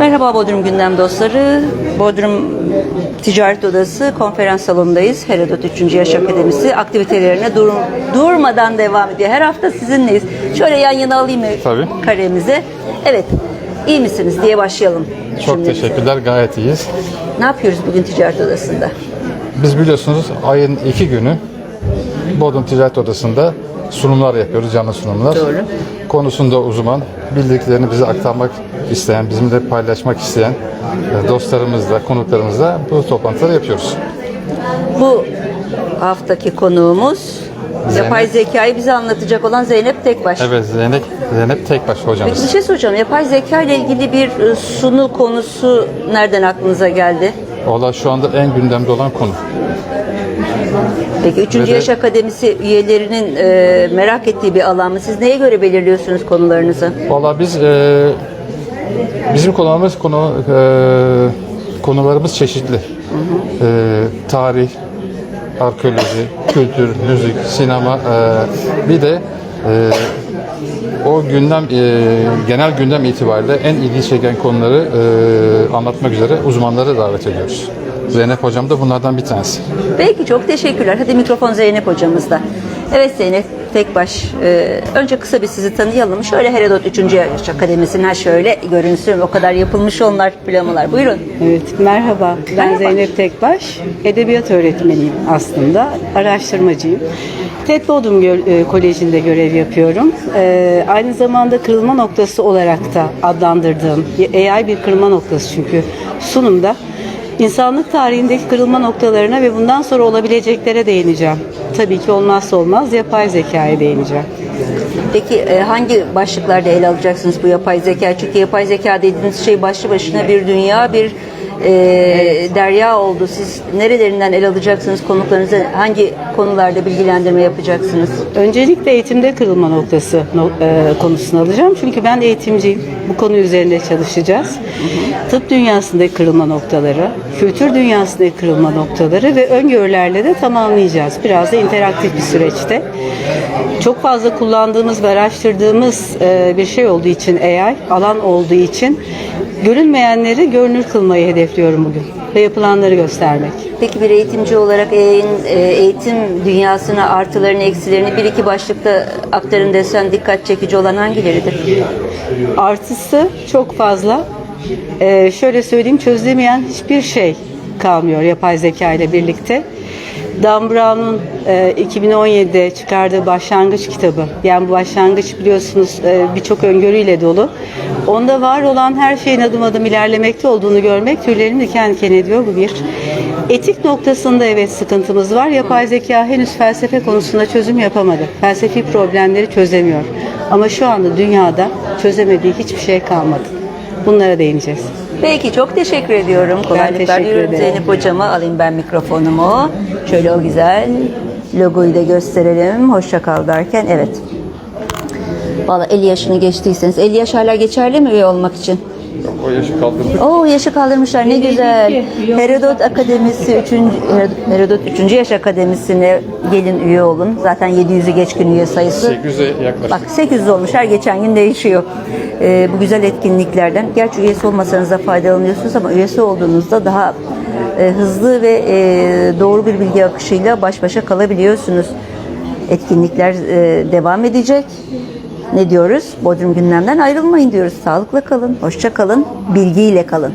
Merhaba Bodrum Gündem dostları. Bodrum Ticaret Odası konferans salonundayız. Herodot 3. Yaş Akademisi aktivitelerine dur- durmadan devam ediyor. Her hafta sizinleyiz. Şöyle yan yana alayım mı Tabii. karemizi? Evet. İyi misiniz diye başlayalım. Çok cümlemize. teşekkürler, gayet iyiyiz. Ne yapıyoruz bugün Ticaret Odası'nda? Biz biliyorsunuz ayın iki günü Bodrum Ticaret Odası'nda sunumlar yapıyoruz, canlı sunumlar. Doğru. Konusunda uzman, bildiklerini bize aktarmak isteyen, bizimle paylaşmak isteyen e, dostlarımızla, konuklarımızla bu toplantıları yapıyoruz. Bu haftaki konuğumuz yapay zekayı bize anlatacak olan Zeynep Tekbaş. Evet, Zeynep, Zeynep Tekbaş Peki bir hocamız. şey soracağım. Yapay zeka ile ilgili bir e, sunu konusu nereden aklınıza geldi? Valla şu anda en gündemde olan konu. Peki 3. Ve de- Yaş Akademisi üyelerinin e, merak ettiği bir alan mı? Siz neye göre belirliyorsunuz konularınızı? Valla biz e, bizim konularımız konu e, konularımız çeşitli. E, tarih, arkeoloji, kültür, müzik, sinema e, bir de e, o gündem e, genel gündem itibariyle en ilgi çeken konuları e, anlatmak üzere uzmanları davet ediyoruz. Zeynep hocam da bunlardan bir tanesi. Peki çok teşekkürler. Hadi mikrofon Zeynep hocamızda. Evet Zeynep Tekbaş. e, önce kısa bir sizi tanıyalım. Şöyle Herodot 3. Yaş Akademisi'nin ha şöyle görünsün. O kadar yapılmış onlar, plamalar. Buyurun. Evet, merhaba. Ben Merhaba. Zeynep Tekbaş. Edebiyat öğretmeniyim aslında. Araştırmacıyım. TED Bodrum e, Koleji'nde görev yapıyorum. E, aynı zamanda kırılma noktası olarak da adlandırdığım, AI bir kırılma noktası çünkü sunumda insanlık tarihindeki kırılma noktalarına ve bundan sonra olabileceklere değineceğim. Tabii ki olmazsa olmaz yapay zekaya değineceğim. Peki e, hangi başlıklarda ele alacaksınız bu yapay zeka? Çünkü yapay zeka dediğiniz şey başlı başına bir dünya, bir e, derya oldu. Siz nerelerinden ele alacaksınız konuklarınızı? Hangi konularda bilgilendirme yapacaksınız? Öncelikle eğitimde kırılma noktası no- e, konusunu alacağım. Çünkü ben eğitimciyim. Bu konu üzerinde çalışacağız. Tıp dünyasındaki kırılma noktaları, kültür dünyasındaki kırılma noktaları ve öngörülerle de tamamlayacağız. Biraz da interaktif bir süreçte. Çok fazla kullandığımız ve araştırdığımız e, bir şey olduğu için AI, alan olduğu için görünmeyenleri görünür kılmayı hedefliyorum bugün ve yapılanları göstermek. Peki bir eğitimci olarak e, eğitim dünyasına artılarını eksilerini bir iki başlıkta aktarın desen dikkat çekici olan hangileridir? Artısı çok fazla. Ee, şöyle söyleyeyim çözülemeyen hiçbir şey kalmıyor yapay zeka ile birlikte. Dan Brown'un e, 2017'de çıkardığı başlangıç kitabı. Yani bu başlangıç biliyorsunuz e, birçok öngörüyle dolu. Onda var olan her şeyin adım adım ilerlemekte olduğunu görmek tüylerim diken diken ediyor. Bu bir. Etik noktasında evet sıkıntımız var. Yapay zeka henüz felsefe konusunda çözüm yapamadı. Felsefi problemleri çözemiyor. Ama şu anda dünyada çözemediği hiçbir şey kalmadı. Bunlara değineceğiz. Peki çok teşekkür ediyorum. Kolaylıklar teşekkür diliyorum ederim. Zeynep hocama. Alayım ben mikrofonumu. Şöyle o güzel logoyu da gösterelim. Hoşça kal derken evet. Valla 50 yaşını geçtiyseniz 50 yaş hala geçerli mi üye olmak için? O yaşı kaldırdık. Oo yaşı kaldırmışlar ne güzel. Herodot Akademisi 3. Herodot 3. Yaş Akademisi'ne gelin üye olun. Zaten 700'ü geçkin üye sayısı. 800'e yaklaşık. Bak 800 olmuş her geçen gün değişiyor. Ee, bu güzel etkinliklerden. Gerçi üyesi olmasanız da faydalanıyorsunuz ama üyesi olduğunuzda daha e, hızlı ve e, doğru bir bilgi akışıyla baş başa kalabiliyorsunuz. Etkinlikler e, devam edecek. Ne diyoruz? Bodrum gündemden ayrılmayın diyoruz. Sağlıkla kalın, hoşça kalın, bilgiyle kalın.